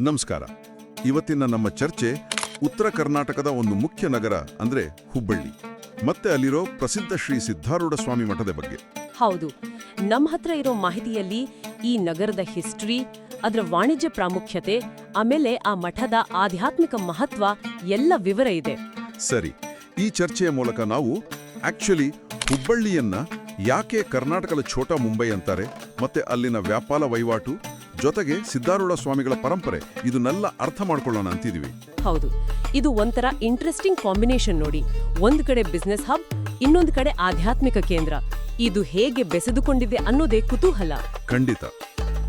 ನಮಸ್ಕಾರ. ಇವತ್ತಿನ ನಮ್ಮ ಚರ್ಚೆ ಉತ್ತರ ಕರ್ನಾಟಕದ ಒಂದು ಮುಖ್ಯ ನಗರ ಅಂದ್ರೆ ಹುಬ್ಬಳ್ಳಿ. ಮತ್ತೆ ಅಲ್ಲಿರೋ ಪ್ರಸಿದ್ಧ ಶ್ರೀ ಸಿದ್ಧಾರೂಢ ಸ್ವಾಮಿ ಮಠದ ಬಗ್ಗೆ. ಹೌದು. ನಮ್ಮ ಹತ್ರ ಇರೋ ಮಾಹಿತಿಯಲ್ಲಿ ಈ ನಗರದ ಹಿಸ್ಟ್ರಿ ಅದರ ವಾಣಿಜ್ಯ ಪ್ರಾಮುಖ್ಯತೆ ಆಮೇಲೆ ಆ ಮಠದ ಆಧ್ಯಾತ್ಮಿಕ ಮಹತ್ವ ಎಲ್ಲ ವಿವರ ಇದೆ. ಸರಿ. ಈ ಚರ್ಚೆಯ ಮೂಲಕ ನಾವು ಆಕ್ಚುಲಿ ಹುಬ್ಬಳ್ಳಿಯನ್ನ ಯಾಕೆ ಕರ್ನಾಟಕದ ಛೋಟಾ ಮುಂಬೈ ಅಂತಾರೆ ಮತ್ತೆ ಅಲ್ಲಿನ ವ್ಯಾಪಾರ ವಹಿವಾಟು ಜೊತೆಗೆ ಸಿದ್ಧಾರೂಢ ಸ್ವಾಮಿಗಳ ಪರಂಪರೆ ಇದನ್ನೆಲ್ಲ ಅರ್ಥ ಮಾಡ್ಕೊಳ್ಳೋಣ ಅಂತಿದೀವಿ. ಹೌದು. ಇದು ಒಂಥರ ಇಂಟ್ರೆಸ್ಟಿಂಗ್ ಕಾಂಬಿನೇಷನ್ ನೋಡಿ. ಒಂದು ಕಡೆ ಬಿಸ್ನೆಸ್ ಹಬ್ ಇನ್ನೊಂದು ಕಡೆ ಆಧ್ಯಾತ್ಮಿಕ ಕೇಂದ್ರ. ಇದು ಹೇಗೆ ಬೆಸೆದುಕೊಂಡಿದೆ ಅನ್ನೋದೇ ಕುತೂಹಲ. ಖಂಡಿತ.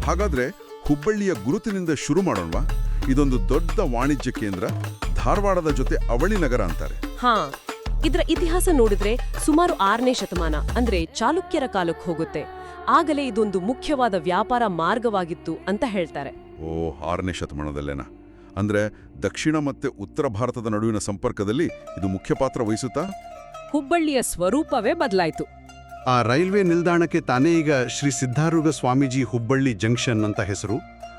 ಹಾಗಾದ್ರೆ ಹುಬ್ಬಳ್ಳಿಯ ಗುರುತಿನಿಂದ ಶುರು ಮಾಡೋಣವಾ? ಇದೊಂದು ದೊಡ್ಡ ವಾಣಿಜ್ಯ ಕೇಂದ್ರ ಧಾರವಾಡದ ಜೊತೆ ಅವಳಿ ನಗರ ಅಂತಾರೆ. ಹಾ ಇದರ ಇತಿಹಾಸ ನೋಡಿದ್ರೆ ಸುಮಾರು ಆರನೇ ಶತಮಾನ ಅಂದ್ರೆ ಚಾಲುಕ್ಯರ ಕಾಲಕ್ಕೆ ಹೋಗುತ್ತೆ. ಆಗಲೇ ಇದೊಂದು ಮುಖ್ಯವಾದ ವ್ಯಾಪಾರ ಮಾರ್ಗವಾಗಿತ್ತು ಅಂತ ಹೇಳ್ತಾರೆ. ಓ ಆರನೇ ಶತಮಾನದಲ್ಲೇನಾ? ಅಂದ್ರೆ ದಕ್ಷಿಣ ಮತ್ತೆ ಉತ್ತರ ಭಾರತದ ನಡುವಿನ ಸಂಪರ್ಕದಲ್ಲಿ ಇದು ಮುಖ್ಯ ಪಾತ್ರ ವಹಿಸುತ್ತಾ? ಹುಬ್ಬಳ್ಳಿಯ ಸ್ವರೂಪವೇ ಬದಲಾಯಿತು. ಆ ರೈಲ್ವೆ ನಿಲ್ದಾಣಕ್ಕೆ ತಾನೇ ಈಗ ಶ್ರೀ ಸಿದ್ಧಾರೂಢ ಸ್ವಾಮೀಜಿ ಹುಬ್ಬಳ್ಳಿ ಜಂಕ್ಷನ್ ಅಂತ ಹೆಸರು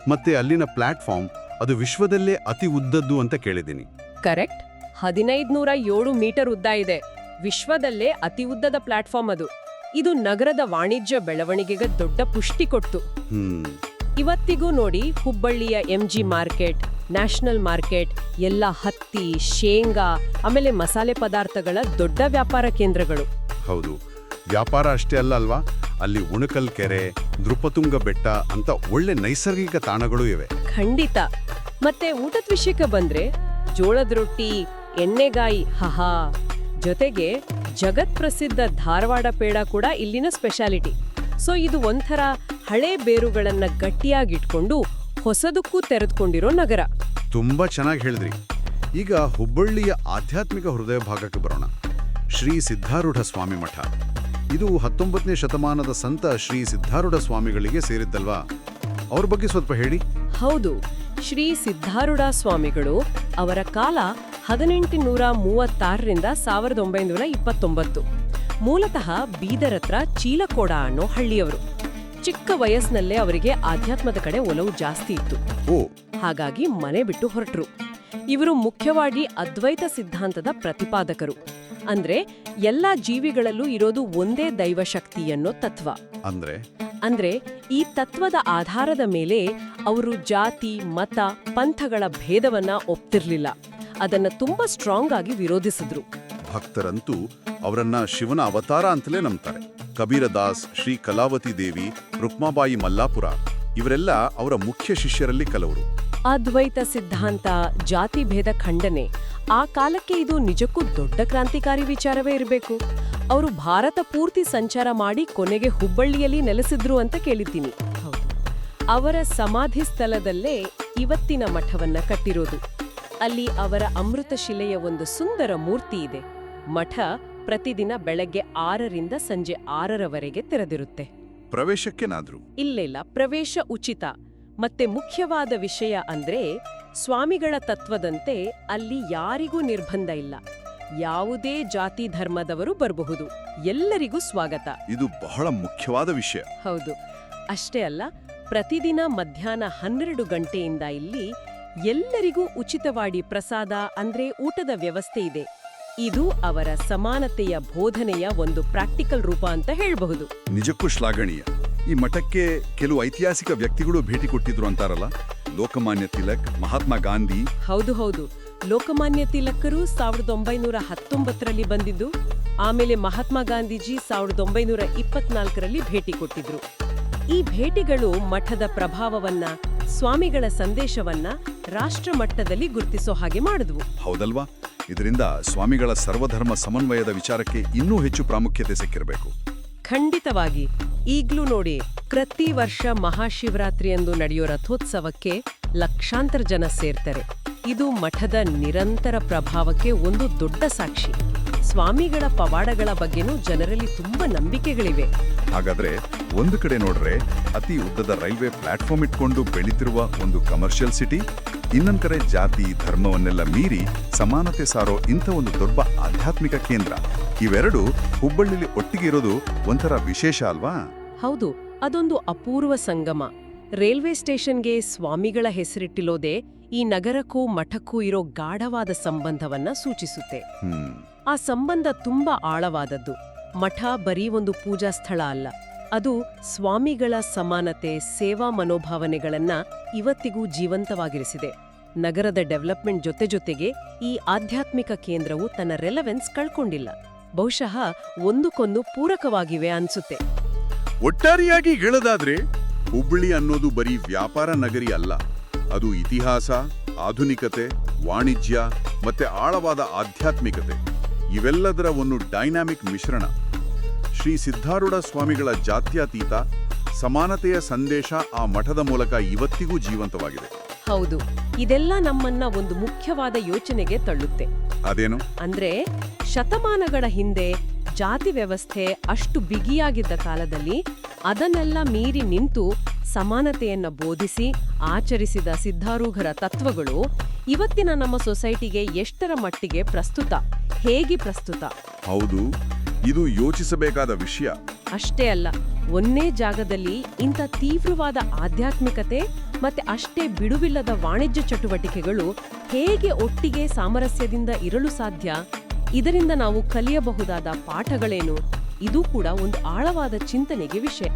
ಮತ್ತೆ ಅಲ್ಲಿನ ಪ್ಲಾಟ್ಫಾರ್ಮ್ ಅದು ವಿಶ್ವದಲ್ಲೇ ಅತಿ ಉದ್ದದ್ದು ಅಂತ ಕೇಳಿದ್ದೀನಿ. ಕರೆಕ್ಟ್. ಹದಿನೈದ್ನೂರ ಏಳು ಮೀಟರ್ ಉದ್ದ ಇದೆ. ವಿಶ್ವದಲ್ಲೇ ಅತಿ ಉದ್ದದ ಪ್ಲಾಟ್ಫಾರ್ಮ್ ಅದು. ಇದು ನಗರದ ವಾಣಿಜ್ಯ ಬೆಳವಣಿಗೆಗೆ ದೊಡ್ಡ ಪುಷ್ಟಿ ಕೊಟ್ಟು ಇವತ್ತಿಗೂ ನೋಡಿ ಹುಬ್ಬಳ್ಳಿಯ ಎಂಜಿ ಮಾರ್ಕೆಟ್ ನ್ಯಾಷನಲ್ ಮಾರ್ಕೆಟ್ ಎಲ್ಲ ಹತ್ತಿ ಶೇಂಗಾ ಆಮೇಲೆ ಮಸಾಲೆ ಪದಾರ್ಥಗಳ ದೊಡ್ಡ ವ್ಯಾಪಾರ ಕೇಂದ್ರಗಳು. ಹೌದು. ವ್ಯಾಪಾರ ಅಷ್ಟೇ ಅಲ್ಲ ಅಲ್ವಾ? ಅಲ್ಲಿ ಉಣಕಲ್ ಕೆರೆ ನೃಪತುಂಗ ಬೆಟ್ಟ ಅಂತ ಒಳ್ಳೆ ನೈಸರ್ಗಿಕ ತಾಣಗಳು ಇವೆ. ಖಂಡಿತ. ಮತ್ತೆ ಊಟದ ವಿಷಯಕ್ಕೆ ಬಂದ್ರೆ ಜೋಳದ ರೊಟ್ಟಿ ಎಣ್ಣೆಗಾಯಿ ಹಹಾ ಜೊತೆಗೆ ಜಗತ್ ಪ್ರಸಿದ್ಧ ಧಾರವಾಡ ಪೇಡ ಕೂಡ ಇಲ್ಲಿನ ಸ್ಪೆಷಾಲಿಟಿ ಸೊ ಇದು ಒಂಥರ ಹಳೆ ಬೇರುಗಳನ್ನ ಗಟ್ಟಿಯಾಗಿಟ್ಕೊಂಡು ಹೊಸದಕ್ಕೂ ತೆರೆದುಕೊಂಡಿರೋ ನಗರ. ತುಂಬಾ ಚೆನ್ನಾಗಿ ಹೇಳಿದ್ರಿ. ಈಗ ಹುಬ್ಬಳ್ಳಿಯ ಆಧ್ಯಾತ್ಮಿಕ ಹೃದಯ ಭಾಗಕ್ಕೆ ಬರೋಣ. ಶ್ರೀ ಸಿದ್ಧಾರೂಢ ಸ್ವಾಮಿ ಮಠ. ಇದು ಹತ್ತೊಂಬತ್ತನೇ ಶತಮಾನದ ಸಂತ ಶ್ರೀ ಸಿದ್ಧಾರೂಢ ಸ್ವಾಮಿಗಳಿಗೆ ಸೇರಿದ್ದಲ್ವಾ? ಅವ್ರ ಬಗ್ಗೆ ಸ್ವಲ್ಪ ಹೇಳಿ. ಹೌದು. ಶ್ರೀ ಸಿದ್ಧಾರೂಢ ಸ್ವಾಮಿಗಳು ಅವರ ಕಾಲ ಹದಿನೆಂಟುನೂರ ಮೂವತ್ತಾರರಿಂದ ಸಾವಿರದ ಒಂಬೈನೂರ ಇಪ್ಪತ್ತೊಂಬತ್ತು ಮೂಲತಃ ಬೀದರ್ ಹತ್ರ ಚೀಲಕೋಡ ಅನ್ನೋ ಹಳ್ಳಿಯವರು. ಚಿಕ್ಕ ವಯಸ್ಸಿನಲ್ಲೇ ಅವರಿಗೆ ಆಧ್ಯಾತ್ಮದ ಕಡೆ ಒಲವು ಜಾಸ್ತಿ ಇತ್ತು. ಹಾಗಾಗಿ ಮನೆ ಬಿಟ್ಟು ಹೊರಟ್ರು. ಇವರು ಮುಖ್ಯವಾಗಿ ಅದ್ವೈತ ಸಿದ್ಧಾಂತದ ಪ್ರತಿಪಾದಕರು. ಅಂದ್ರೆ ಎಲ್ಲಾ ಜೀವಿಗಳಲ್ಲೂ ಇರೋದು ಒಂದೇ ದೈವಶಕ್ತಿ ಅನ್ನೋ ತತ್ವ. ಅಂದ್ರೆ? ಅಂದ್ರೆ ಈ ತತ್ವದ ಆಧಾರದ ಮೇಲೆ ಅವರು ಜಾತಿ ಮತ ಪಂಥಗಳ ಭೇದವನ್ನ ಒಪ್ತಿರ್ಲಿಲ್ಲ. ಅದನ್ನ ತುಂಬಾ ಸ್ಟ್ರಾಂಗ್ ಆಗಿ ವಿರೋಧಿಸಿದ್ರು. ಭಕ್ತರಂತೂ ಅವರನ್ನ ಶಿವನ ಅವತಾರ ಅಂತಲೇ ನಂಬ್ತಾರೆ. ಕಬೀರ ದಾಸ್ ಶ್ರೀ ಕಲಾವತಿ ದೇವಿ ರುಕ್ಮಾಬಾಯಿ ಮಲ್ಲಾಪುರ ಇವರೆಲ್ಲ ಅವರ ಮುಖ್ಯ ಶಿಷ್ಯರಲ್ಲಿ ಕಲವರು. ಅದ್ವೈತ ಸಿದ್ಧಾಂತ ಜಾತಿ ಭೇದ ಖಂಡನೆ ಆ ಕಾಲಕ್ಕೆ ಇದು ನಿಜಕ್ಕೂ ದೊಡ್ಡ ಕ್ರಾಂತಿಕಾರಿ ವಿಚಾರವೇ ಇರಬೇಕು. ಅವರು ಭಾರತ ಪೂರ್ತಿ ಸಂಚಾರ ಮಾಡಿ ಕೊನೆಗೆ ಹುಬ್ಬಳ್ಳಿಯಲ್ಲಿ ನೆಲೆಸಿದ್ರು ಅಂತ ಕೇಳಿದ್ದೀನಿ. ಅವರ ಸಮಾಧಿ ಸ್ಥಳದಲ್ಲೇ ಇವತ್ತಿನ ಮಠವನ್ನ ಕಟ್ಟಿರೋದು. ಅಲ್ಲಿ ಅವರ ಅಮೃತ ಶಿಲೆಯ ಒಂದು ಸುಂದರ ಮೂರ್ತಿ ಇದೆ. ಮಠ ಪ್ರತಿದಿನ ಬೆಳಗ್ಗೆ ಆರರಿಂದ ಸಂಜೆ ಆರರವರೆಗೆ ತೆರೆದಿರುತ್ತೆ. ಪ್ರವೇಶಕ್ಕೇನಾದ್ರೂ? ಇಲ್ಲ ಪ್ರವೇಶ ಉಚಿತ. ಮತ್ತೆ ಮುಖ್ಯವಾದ ವಿಷಯ ಅಂದ್ರೆ ಸ್ವಾಮಿಗಳ ತತ್ವದಂತೆ ಅಲ್ಲಿ ಯಾರಿಗೂ ನಿರ್ಬಂಧ ಇಲ್ಲ. ಯಾವುದೇ ಜಾತಿ ಧರ್ಮದವರು ಬರಬಹುದು. ಎಲ್ಲರಿಗೂ ಸ್ವಾಗತ. ಇದು ಬಹಳ ಮುಖ್ಯವಾದ ವಿಷಯ. ಹೌದು. ಅಷ್ಟೇ ಅಲ್ಲ ಪ್ರತಿದಿನ ಮಧ್ಯಾಹ್ನ ಹನ್ನೆರಡು ಗಂಟೆಯಿಂದ ಇಲ್ಲಿ ಎಲ್ಲರಿಗೂ ಉಚಿತವಾಗಿ ಪ್ರಸಾದ ಅಂದ್ರೆ ಊಟದ ವ್ಯವಸ್ಥೆ ಇದೆ. ಇದು ಅವರ ಸಮಾನತೆಯ ಬೋಧನೆಯ ಒಂದು ಪ್ರಾಕ್ಟಿಕಲ್ ರೂಪ ಅಂತ ಹೇಳಬಹುದು. ನಿಜಕ್ಕೂ ಶ್ಲಾಘನೀಯ. ಈ ಮಠಕ್ಕೆ ಕೆಲವು ಐತಿಹಾಸಿಕ ವ್ಯಕ್ತಿಗಳು ಭೇಟಿ ಕೊಟ್ಟಿದ್ರು ಅಂತಾರಲ್ಲ? ಲೋಕಮಾನ್ಯ ತಿಲಕ್ ಮಹಾತ್ಮ ಗಾಂಧಿ. ಹೌದು ಹೌದು. ಲೋಕಮಾನ್ಯ ತಿಲಕರು ಸಾವಿರದ ಒಂಬೈನೂರ ಹತ್ತೊಂಬತ್ತರಲ್ಲಿ ಬಂದಿದ್ದು ಆಮೇಲೆ ಮಹಾತ್ಮ ಗಾಂಧೀಜಿ ಸಾವಿರದ ಒಂಬೈನೂರ ಇಪ್ಪತ್ನಾಲ್ಕರಲ್ಲಿ ಭೇಟಿ ಕೊಟ್ಟಿದ್ರು. ಈ ಭೇಟಿಗಳು ಮಠದ ಪ್ರಭಾವವನ್ನ ಸ್ವಾಮಿಗಳ ಸಂದೇಶವನ್ನ ರಾಷ್ಟ್ರ ಮಟ್ಟದಲ್ಲಿ ಗುರುತಿಸೋ ಹಾಗೆ ಮಾಡಿದ್ವು. ಹೌದಲ್ವಾ? ಇದರಿಂದ ಸ್ವಾಮಿಗಳ ಸರ್ವಧರ್ಮ ಸಮನ್ವಯದ ವಿಚಾರಕ್ಕೆ ಇನ್ನೂ ಹೆಚ್ಚು ಪ್ರಾಮುಖ್ಯತೆ ಸಿಕ್ಕಿರಬೇಕು. ಖಂಡಿತವಾಗಿ. ಈಗ್ಲೂ ನೋಡಿ ಪ್ರತಿ ವರ್ಷ ಮಹಾಶಿವರಾತ್ರಿಯಂದು ನಡೆಯೋ ರಥೋತ್ಸವಕ್ಕೆ ಲಕ್ಷಾಂತರ ಜನ ಸೇರ್ತಾರೆ. ಇದು ಮಠದ ನಿರಂತರ ಪ್ರಭಾವಕ್ಕೆ ಒಂದು ದೊಡ್ಡ ಸಾಕ್ಷಿ. ಸ್ವಾಮಿಗಳ ಪವಾಡಗಳ ಬಗ್ಗೆನೂ ಜನರಲ್ಲಿ ತುಂಬಾ ನಂಬಿಕೆಗಳಿವೆ. ಹಾಗಾದ್ರೆ ಒಂದು ಕಡೆ ನೋಡ್ರೆ ಅತಿ ಉದ್ದದ ರೈಲ್ವೆ ಪ್ಲಾಟ್ಫಾರ್ಮ್ ಇಟ್ಕೊಂಡು ಬೆಳೀತಿರುವ ಒಂದು ಕಮರ್ಷಿಯಲ್ ಸಿಟಿ ಇನ್ನೊಂದ್ ಕಡೆ ಜಾತಿ ಧರ್ಮವನ್ನೆಲ್ಲ ಮೀರಿ ಸಮಾನತೆ ಸಾರೋ ಇಂಥ ಒಂದು ದೊಡ್ಡ ಆಧ್ಯಾತ್ಮಿಕ ಕೇಂದ್ರ. ಇವೆರಡು ಹುಬ್ಬಳ್ಳಿಲಿ ಒಟ್ಟಿಗೆ ಇರೋದು ಒಂಥರ ವಿಶೇಷ ಅಲ್ವಾ? ಹೌದು ಅದೊಂದು ಅಪೂರ್ವ ಸಂಗಮ. ರೈಲ್ವೆ ಸ್ಟೇಷನ್ಗೆ ಸ್ವಾಮಿಗಳ ಹೆಸರಿಟ್ಟಿಲೋದೇ ಈ ನಗರಕ್ಕೂ ಮಠಕ್ಕೂ ಇರೋ ಗಾಢವಾದ ಸಂಬಂಧವನ್ನ ಸೂಚಿಸುತ್ತೆ. ಆ ಸಂಬಂಧ ತುಂಬಾ ಆಳವಾದದ್ದು. ಮಠ ಬರೀ ಒಂದು ಪೂಜಾ ಸ್ಥಳ ಅಲ್ಲ. ಅದು ಸ್ವಾಮಿಗಳ ಸಮಾನತೆ ಸೇವಾ ಮನೋಭಾವನೆಗಳನ್ನ ಇವತ್ತಿಗೂ ಜೀವಂತವಾಗಿರಿಸಿದೆ. ನಗರದ ಡೆವಲಪ್ಮೆಂಟ್ ಜೊತೆ ಜೊತೆಗೆ ಈ ಆಧ್ಯಾತ್ಮಿಕ ಕೇಂದ್ರವು ತನ್ನ ರೆಲೆವೆನ್ಸ್ ಕಳ್ಕೊಂಡಿಲ್ಲ. ಬಹುಶಃ ಒಂದಕ್ಕೊಂದು ಪೂರಕವಾಗಿವೆ ಅನ್ಸುತ್ತೆ. ಒಟ್ಟಾರೆಯಾಗಿ ಹೇಳೋದಾದ್ರೆ ಹುಬ್ಬಳ್ಳಿ ಅನ್ನೋದು ಬರೀ ವ್ಯಾಪಾರ ನಗರಿ ಅಲ್ಲ. ಅದು ಇತಿಹಾಸ ಆಧುನಿಕತೆ ವಾಣಿಜ್ಯ ಮತ್ತೆ ಆಳವಾದ ಆಧ್ಯಾತ್ಮಿಕತೆ. ಇವೆಲ್ಲದರ ಒಂದು ಡೈನಾಮಿಕ್ ಮಿಶ್ರಣ. ಶ್ರೀ ಸಿದ್ಧಾರೂಢ ಸ್ವಾಮಿಗಳ ಜಾತ್ಯತೀತ ಸಮಾನತೆಯ ಸಂದೇಶ ಆ ಮಠದ ಮೂಲಕ ಇವತ್ತಿಗೂ ಜೀವಂತವಾಗಿದೆ. ಹೌದು ಇದೆಲ್ಲ ನಮ್ಮನ್ನ ಒಂದು ಮುಖ್ಯವಾದ ಯೋಚನೆಗೆ ತಳ್ಳುತ್ತೆ. ಅದೇನು? ಅಂದ್ರೆ ಶತಮಾನಗಳ ಹಿಂದೆ ಜಾತಿ ವ್ಯವಸ್ಥೆ ಅಷ್ಟು ಬಿಗಿಯಾಗಿದ್ದ ಕಾಲದಲ್ಲಿ ಅದನ್ನೆಲ್ಲ ಮೀರಿ ನಿಂತು ಸಮಾನತೆಯನ್ನು ಬೋಧಿಸಿ ಆಚರಿಸಿದ ಸಿದ್ಧಾರೂಢರ ತತ್ವಗಳು ಇವತ್ತಿನ ನಮ್ಮ ಸೊಸೈಟಿಗೆ ಎಷ್ಟರ ಮಟ್ಟಿಗೆ ಪ್ರಸ್ತುತ ಹೇಗೆ ಪ್ರಸ್ತುತ? ಹೌದು ಇದು ಯೋಚಿಸಬೇಕಾದ ವಿಷಯ. ಅಷ್ಟೇ ಅಲ್ಲ ಒಂದೇ ಜಾಗದಲ್ಲಿ ಇಂಥ ತೀವ್ರವಾದ ಆಧ್ಯಾತ್ಮಿಕತೆ ಮತ್ತೆ ಅಷ್ಟೇ ಬಿಡುವಿಲ್ಲದ ವಾಣಿಜ್ಯ ಚಟುವಟಿಕೆಗಳು ಹೇಗೆ ಒಟ್ಟಿಗೆ ಸಾಮರಸ್ಯದಿಂದ ಇರಲು ಸಾಧ್ಯ? ಇದರಿಂದ ನಾವು ಕಲಿಯಬಹುದಾದ ಪಾಠಗಳೇನು? ಇದು ಕೂಡ ಒಂದು ಆಳವಾದ ಚಿಂತನೆಗೆ ವಿಷಯ.